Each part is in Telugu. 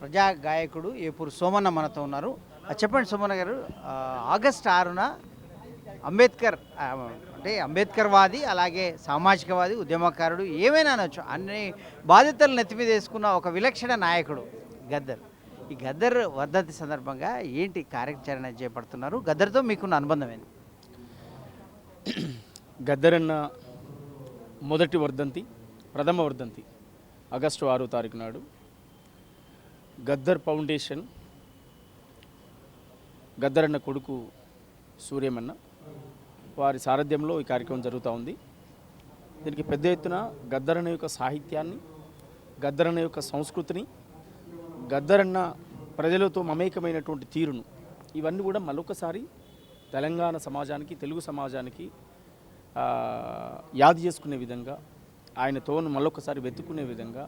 ప్రజా గాయకుడు ఏపూరు సోమన్న మనతో ఉన్నారు. చెప్పండి సోమన్న గారు ఆగస్ట్ ఆరున అంబేద్కర్ అంటే అంబేద్కర్ వాది అలాగే సామాజికవాది ఉద్యమకారుడు ఏమైనా అనొచ్చు? అన్ని బాధ్యతలు నెత్తి మీద వేసుకున్న ఒక విలక్షణ నాయకుడు గద్దర్. ఈ గద్దర్ వర్ధంతి సందర్భంగా ఏంటి కార్యాచరణ చేపడుతున్నారు? గద్దర్తో మీకున్న అనుబంధం ఏంటి? అన్న మొదటి వర్ధంతి ప్రథమ వర్ధంతి ఆగస్టు ఆరో తారీఖు నాడు గద్దర్ ఫౌండేషన్ గద్దరన్న కొడుకు సూర్యమన్న వారి సారథ్యంలో ఈ కార్యక్రమం జరుగుతూ ఉంది. దీనికి పెద్ద ఎత్తున గద్దరన్న యొక్క సాహిత్యాన్ని గద్దరన్న యొక్క సంస్కృతిని గద్దరన్న ప్రజలతో మమేకమైనటువంటి తీరును ఇవన్నీ కూడా మరొకసారి తెలంగాణ సమాజానికి తెలుగు సమాజానికి యాది చేసుకునే విధంగా ఆయన తోను మళ్ళొకసారి వెతుక్కునే విధంగా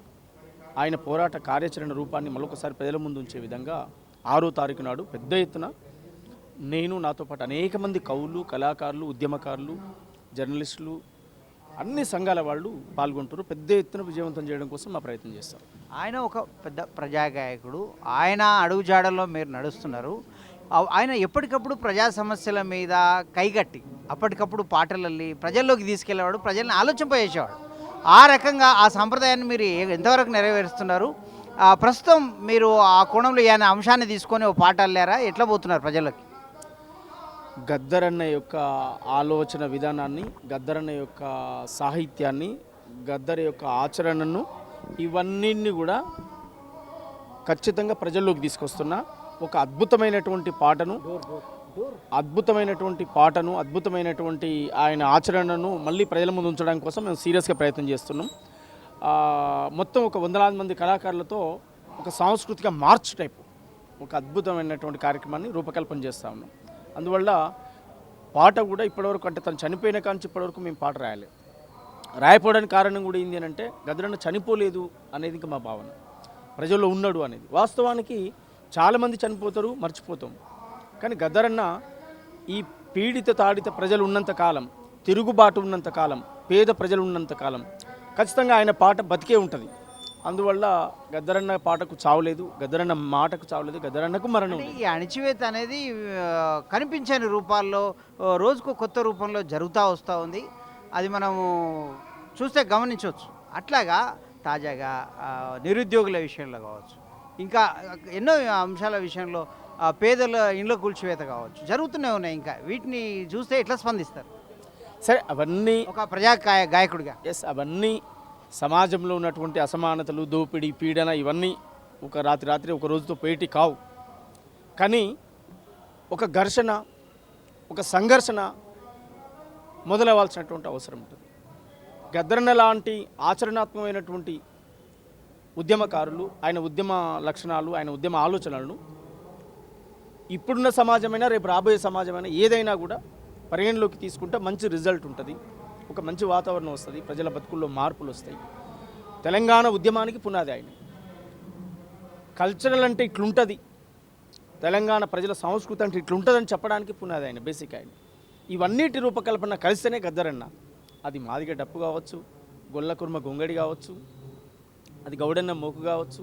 ఆయన పోరాట కార్యాచరణ రూపాన్ని మరొకసారి ప్రజల ముందు ఉంచే విధంగా ఆరో తారీఖు నాడు పెద్ద ఎత్తున నేను నాతో పాటు అనేక మంది కవులు కళాకారులు ఉద్యమకారులు జర్నలిస్టులు అన్ని సంఘాల వాళ్ళు పాల్గొంటారు పెద్ద ఎత్తున విజయవంతం చేయడం కోసం మా ప్రయత్నం చేస్తాం. ఆయన ఒక పెద్ద ప్రజా గాయకుడు ఆయన అడుగుజాడల్లో మీరు నడుస్తున్నారు. ఆయన ఎప్పటికప్పుడు ప్రజా సమస్యల మీద కైగట్టి అప్పటికప్పుడు పాటలల్లి ప్రజల్లోకి తీసుకెళ్ళేవాడు ప్రజల్ని ఆలోచింపజేసేవాడు. ఆ రకంగా ఆ సంప్రదాయాన్ని మీరు ఎంతవరకు నెరవేరుస్తున్నారు? ప్రస్తుతం మీరు ఆ కోణంలో ఏమైనా అంశాన్ని తీసుకొని ఓ పాట అల్లారా? ఎట్లా పోతున్నారు ప్రజలకి? గద్దరన్న యొక్క ఆలోచన విధానాన్ని గద్దరన్న యొక్క సాహిత్యాన్ని గద్దర యొక్క ఆచరణను ఇవన్నీ కూడా ఖచ్చితంగా ప్రజల్లోకి తీసుకొస్తున్న ఒక అద్భుతమైనటువంటి పాటను అద్భుతమైనటువంటి పాటను అద్భుతమైనటువంటి ఆయన ఆచరణను మళ్ళీ ప్రజల ముందు ఉంచడం కోసం మేము సీరియస్గా ప్రయత్నం చేస్తున్నాం. మొత్తం ఒక వందలాది మంది కళాకారులతో ఒక సాంస్కృతిక మార్చ్ టైప్ ఒక అద్భుతమైనటువంటి కార్యక్రమాన్ని రూపకల్పన చేస్తా ఉన్నాం. అందువల్ల పాట కూడా ఇప్పటివరకు అంటే తను చనిపోయిన కానీ ఇప్పటివరకు మేము పాట రాయలేదు. రాయపోవడానికి కారణం కూడా ఏంది అంటే గదరన్న చనిపోలేదు అనేది ఇంకా మా భావన. ప్రజల్లో ఉన్నాడు అనేది. వాస్తవానికి చాలామంది చనిపోతారు మర్చిపోతాం. కానీ గద్దరన్న ఈ పీడిత తాడిత ప్రజలు ఉన్నంత కాలం తిరుగుబాటు ఉన్నంత కాలం పేద ప్రజలు ఉన్నంత కాలం ఖచ్చితంగా ఆయన పాట బతికే ఉంటుంది. అందువల్ల గద్దరన్న పాటకు చావలేదు గద్దరన్న మాటకు చావలేదు గద్దరన్నకు మరణం ఈ అణిచివేత అనేది కనిపించని రూపాల్లో రోజుకు కొత్త రూపంలో జరుగుతూ వస్తూ ఉంది. అది మనము చూస్తే గమనించవచ్చు. అట్లాగా తాజాగా నిరుద్యోగుల విషయంలో కావచ్చు. ఇంకా ఎన్నో అంశాల విషయంలో పేదల ఇండ్ల కూల్చివేత కావచ్చు. జరుగుతూనే ఉన్నాయి ఇంకా. వీటిని చూస్తే ఎట్లా స్పందిస్తారు? సరే అవన్నీ ఒక ప్రజా గాయ- గాయకుడిగా. ఎస్ అవన్నీ సమాజంలో ఉన్నటువంటి అసమానతలు దోపిడీ పీడన ఇవన్నీ ఒక రాత్రి రాత్రి ఒక రోజుతో పేటి కావు. కానీ ఒక ఘర్షణ ఒక సంఘర్షణ మొదలవ్వాల్సినటువంటి అవసరం ఉంటుంది. గద్దరన్న లాంటి ఆచరణాత్మకమైనటువంటి ఉద్యమకారులు ఆయన ఉద్యమ లక్షణాలు ఆయన ఉద్యమ ఆలోచనలను ఇప్పుడున్న సమాజమైనా రేపు రాబోయే సమాజమైనా ఏదైనా కూడా పరిగణలోకి తీసుకుంటే మంచి రిజల్ట్ ఉంటుంది. ఒక మంచి వాతావరణం వస్తుంది. ప్రజల బతుకుల్లో మార్పులు వస్తాయి. తెలంగాణ ఉద్యమానికి పునాది ఆయన. కల్చరల్ అంటే ఇట్లుంటుంది. తెలంగాణ ప్రజల సంస్కృతి అంటే ఇట్లుంటుందని చెప్పడానికి పునాది ఆయన బేసిక్ ఆయన. ఇవన్నిటి రూపకల్పన కలిస్తేనే గద్దరన్న. అది మాదిగ డప్పు కావచ్చు గొల్లకుర్మ గొంగడి కావచ్చు అది గౌడన్న మోకు కావచ్చు.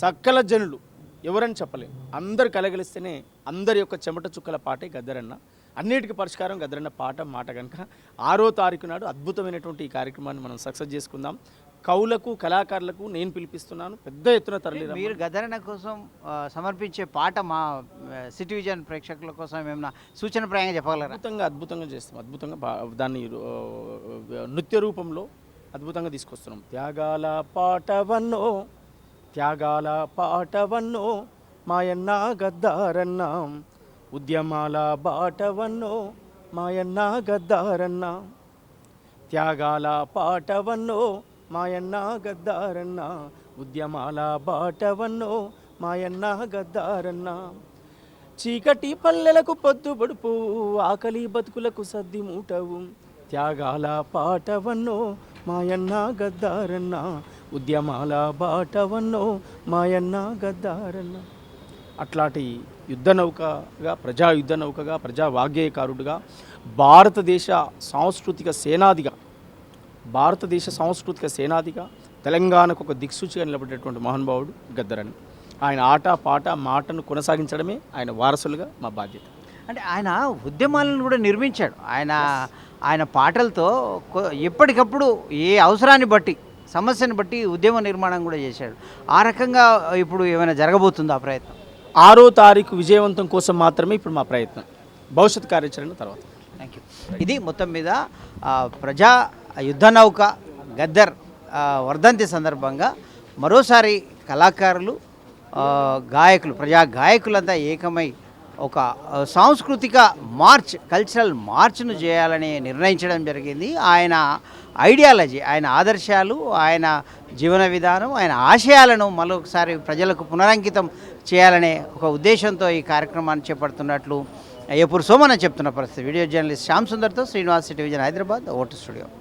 సకల జనులు ఎవరని చెప్పలేం. అందరు కలగలిస్తేనే అందరి యొక్క చెమట చుక్కల పాటే గద్దరన్న. అన్నిటికీ పరిష్కారం గద్దరన్న పాట మాట కనుక ఆరో తారీఖు నాడు అద్భుతమైనటువంటి ఈ కార్యక్రమాన్ని మనం సక్సెస్ చేసుకుందాం. కవులకు కళాకారులకు నేను పిలిపిస్తున్నాను. పెద్ద ఎత్తున తరలి మీరు గదరణ కోసం సమర్పించే పాట మా సిటీ విజన్ ప్రేక్షకుల కోసం ఏమైనా సూచన ప్రాయంగా చెప్పగలరా? అద్భుతంగా అద్భుతంగా చేస్తాం. అద్భుతంగా దాన్ని నృత్య రూపంలో అద్భుతంగా తీసుకొస్తున్నాం. త్యాగాల పాటవన్నో త్యాగాల పాటవన్నో మాయన్న గద్దారన్నాం ఉద్యమాల బాటవన్నో మాయన్న గద్దారన్నాం త్యాగాల పాటవన్నో మాయన్న గద్దారన్న ఉద్యమాల బాటవన్నో మాయన్న గద్దారన్న చీకటి పల్లెలకు పొద్దుబడుపు ఆకలి బతుకులకు సద్ది మూటవు. త్యాగాల పాటవన్నో మాయన్న గద్దారన్న ఉద్యమాల బాటవన్నో మాయన్న గద్దారన్న. అట్లాంటి యుద్ధ నౌకగా ప్రజా యుద్ధ నౌకగా ప్రజా వాగ్గేయకారుడుగా భారతదేశ సాంస్కృతిక సేనాదిగా భారతదేశ సాంస్కృతిక సేనాదిగా తెలంగాణకు ఒక దిక్సూచిగా నిలబడేటువంటి మహానుభావుడు గద్దరని. ఆయన ఆట పాట మాటను కొనసాగించడమే ఆయన వారసులుగా మా బాధ్యత. అంటే ఆయన ఉద్యమాలను కూడా నిర్మించాడు. ఆయన ఆయన పాటలతో ఎప్పటికప్పుడు ఏ అవసరాన్ని బట్టి సమస్యను బట్టి ఉద్యమ నిర్మాణం కూడా చేశాడు. ఆ రకంగా ఇప్పుడు ఏమైనా జరగబోతుందో ఆ ప్రయత్నం? ఆరో తారీఖు విజయవంతం కోసం మాత్రమే ఇప్పుడు మా ప్రయత్నం. భవిష్యత్ కార్యాచరణ తర్వాత. థ్యాంక్ యూ ఇది మొత్తం మీద ప్రజా యుద్ధ నౌక గద్దర్ వర్ధంతి సందర్భంగా మరోసారి కళాకారులు గాయకులు ప్రజా గాయకులంతా ఏకమై ఒక సాంస్కృతిక మార్చ్ కల్చరల్ మార్చ్ను చేయాలని నిర్ణయించడం జరిగింది. ఆయన ఐడియాలజీ ఆయన ఆదర్శాలు ఆయన జీవన విధానం ఆయన ఆశయాలను మరొకసారి ప్రజలకు పునరంకితం చేయాలనే ఒక ఉద్దేశంతో ఈ కార్యక్రమాన్ని చేపడుతున్నట్లు ఎప్పుడు సోమన చెప్తున్న పరిస్థితి. వీడియో జర్నలిస్ట్ శ్యామ్ సుందర్తో శ్రీనివాస్ టెలివిజన్ హైదరాబాద్ ఓటు స్టూడియో.